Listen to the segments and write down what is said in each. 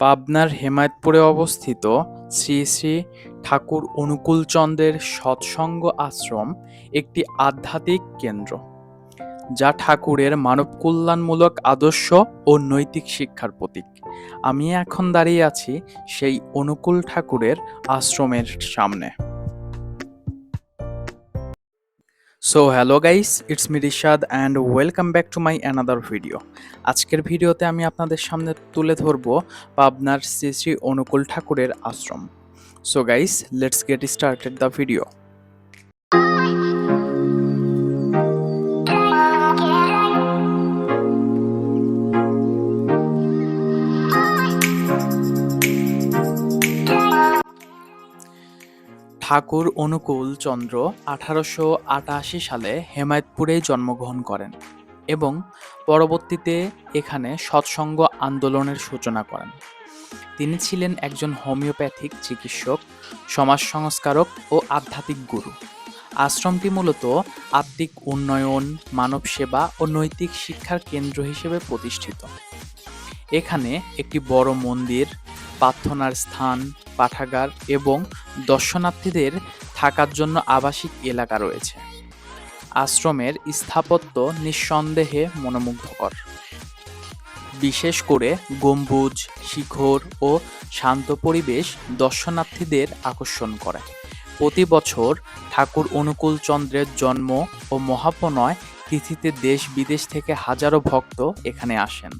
পাবনার হেমায়তপুরে অবস্থিত শ্রী শ্রী ঠাকুর অনুকূলচন্দ্রের সৎসঙ্গ আশ্রম একটি আধ্যাত্মিক কেন্দ্র, যা ঠাকুরের মানব কল্যাণমূলক আদর্শ ও নৈতিক শিক্ষার প্রতীক। আমি এখন দাঁড়িয়ে আছি সেই অনুকূল ঠাকুরের আশ্রমের সামনে। So hello guys it's me Rishad and welcome back to my another video আজকের ভিডিওতে আমি আপনাদের সামনে তুলে ধরব পাবনার শ্রী শ্রী অনুকূল ঠাকুরের আশ্রম। So guys let's get started the video Thakur Anukul Chandra আঠারোশো আটাশি সালে হেমায়তপুরে জন্মগ্রহণ করেন এবং পরবর্তীতে এখানে সৎসঙ্গ আন্দোলনের সূচনা করেন। তিনি ছিলেন একজন হোমিওপ্যাথিক চিকিৎসক সমাজ সংস্কারক ও আধ্যাত্মিক গুরু। আশ্রমটি মূলত আত্মিক উন্নয়ন মানব সেবা ও নৈতিক শিক্ষার কেন্দ্র হিসেবে প্রতিষ্ঠিত। এখানে একটি বড় মন্দির প্রার্থনার স্থান, পাঠাগার এবং দর্শনার্থীদের থাকার জন্য আবাসিক এলাকা রয়েছে। আশ্রমের স্থাপত্য নিঃসন্দেহে মনোমুগ্ধকর। বিশেষ করে গম্বুজ, শিখর ও শান্ত পরিবেশ দর্শনার্থীদের আকর্ষণ করে। প্রতি বছর ঠাকুর অনুকূল চন্দ্রের জন্ম ও মহাপনয় তিথিতে দেশ বিদেশ থেকে হাজারো ভক্ত এখানে আসেন।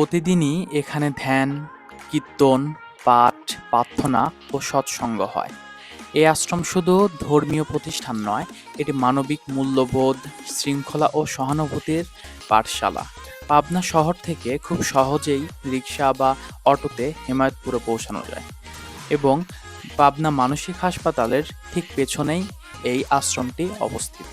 প্রতিদিনই এখানে ধ্যান, কীর্তন, পাঠ, প্রার্থনা ও সৎসঙ্গ হয়। এই আশ্রম শুধু ধর্মীয় প্রতিষ্ঠান নয়, এটি মানবিক মূল্যবোধ, শৃঙ্খলা ও সহানুভূতির পাঠশালা। পাবনা শহর থেকে খুব সহজেই রিক্সা বা অটোতে হেমায়তপুরে পৌঁছানো যায় এবং পাবনা মানসিক হাসপাতালের ঠিক পেছনেই এই আশ্রমটি অবস্থিত।